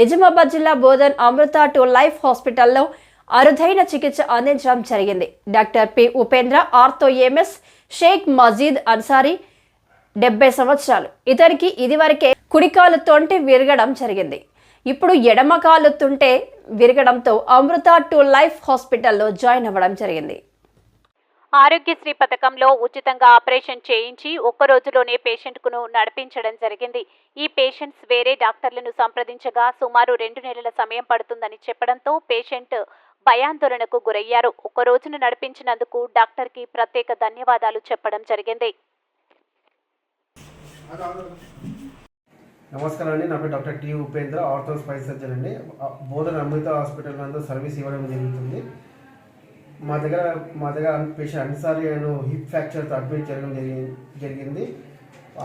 నిజామాబాద్ జిల్లా బోధన్ అమృత to life హాస్పిటల్లో అరుదైన చికిత్స అందించడం జరిగింది. Doctor P Upendra ortho MS Shaik Majeed Ansari డెబ్బై సంవత్సరాలు. ఇతనికి ఇదివరకే కుడికాలు తొంటి విరగడం జరిగింది. ఇప్పుడు ఎడమ కాలు తుంటే విరగడంతో అమృత టు లైఫ్ హాస్పిటల్లో జాయిన్ అవ్వడం జరిగింది. ఆరోగ్యశ్రీ పథకంలో ఉచితంగా ఆపరేషన్ చేయించి ఒక్క రోజులోనే పేషెంట్కును నడిపించడం జరిగింది. ఈ పేషెంట్స్ వేరే డాక్టర్లను సంప్రదించగా సుమారు రెండు నెలల సమయం పడుతుందని చెప్పడంతో పేషెంట్ భయాందోళనకు గురయ్యారు. ఒక్క రోజును నడిపించినందుకు డాక్టర్కి ప్రత్యేక ధన్యవాదాలు చెప్పడం జరిగింది. నమస్కారం అండి. నా పేరు doctor T Upendra ortho spine surgeon అండి. బోధన అమృత హాస్పిటల్ నందు సర్వీస్ ఇవ్వడం జరుగుతుంది. మా దగ్గర మా దగ్గర పేషెంట్ అన్సారీ నేను హిప్ ఫ్రాక్చర్తో అడ్మిట్ జరగడం జరిగి జరిగింది.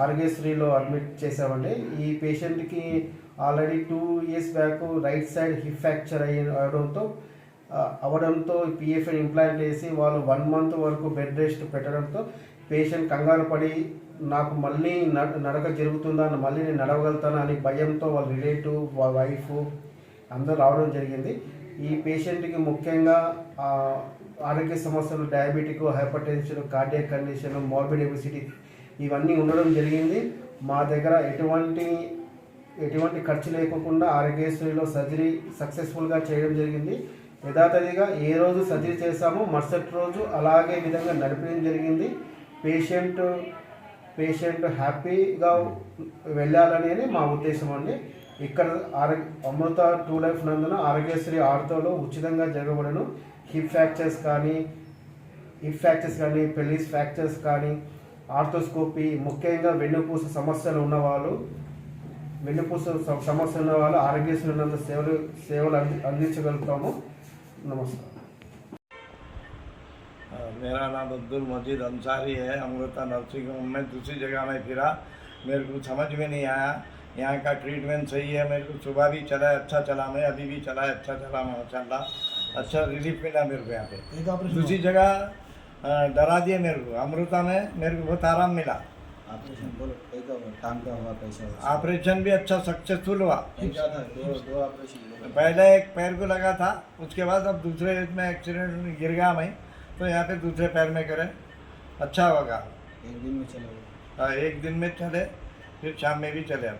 ఆరోగ్యశ్రీలో అడ్మిట్ చేసామండి ఈ పేషెంట్కి already two years back right side hip fracture అయ్యి అవడంతో అవడంతో పిఎఫ్ఐ ఇంప్లాంట్ చేసి వాళ్ళు వన్ మంత్ వరకు బెడ్ రెస్ట్ పెట్టడంతో పేషెంట్ కంగారు పడి నాకు మళ్ళీ నడ నడక జరుగుతుందా మళ్ళీ నేను నడవగలుగుతానా అని భయంతో వాళ్ళ రిలేటివ్ వాళ్ళ వైఫ్ అందరూ రావడం జరిగింది. ఈ పేషెంట్కి ముఖ్యంగా ఆరోగ్య సమస్యలు diabetic hyper tension cardiac condition morbid obesity ఇవన్నీ ఉండడం జరిగింది. మా దగ్గర ఎటువంటి ఎటువంటి ఖర్చు లేకుండా ఆరోగ్యశ్రీలో సర్జరీ సక్సెస్ఫుల్గా చేయడం జరిగింది. యథాతథిగా ఏ రోజు సర్జరీ చేశామో మరుసటి రోజు అలాగే విధంగా నడిపించడం జరిగింది. పేషెంట్ పేషెంట్ హ్యాపీగా వెళ్ళాలనేది మా ఉద్దేశం అండి. ఇక్కడ ఆరోగ్య అమృత టూ లైఫ్ నందున ఆరోగ్యశ్రీ ఆర్తోలో ఉచితంగా జరగబడను హిప్ ఫ్రాక్చర్స్ కానీ హిప్ ఫ్రాక్చర్స్ కానీ పెలిస్ ఫ్రాక్చర్స్ కానీ ఆర్థోస్కోపీ ముఖ్యంగా వెన్నుపూస సమస్యలు ఉన్నవాళ్ళు వెన్నుపూస స- సమస్య ఉన్న వాళ్ళు ఆరోగ్యశ్రీ నందు సేవలు సేవలు అంది అందించగలుగుతాము నమస్కారం मेरा नाम अब्दुल मजीद अंसारी है अमृता नर्सिंग होम में दूसरी जगह में फिरा मेरे को समझ में नहीं आया यहाँ का ट्रीटमेंट सही है मेरे को सुबह भी चला है अच्छा चला मैं अभी भी चला है अच्छा चला माशाल्लाह। अच्छा रिलीफ मिला मेरे को यहाँ पे। दूसरी जगह डरा दिए मेरे को अमृता में मेरे को बहुत आराम मिला। ऑपरेशन बोलो कैसा हुआ काम हुआ कैसा हुआ। ऑपरेशन भी अच्छा सक्सेसफुल हुआ। क्या था दो दो ऑपरेशन पहले एक पैर को लगा था उसके बाद अब दूसरे में एक्सीडेंट गिर गया मैं तो यहाँ पे दूसरे पैर में करे। अच्छा होगा। एक दिन में चला। हाँ, एक दिन में चले फिर शाम में भी चले अब।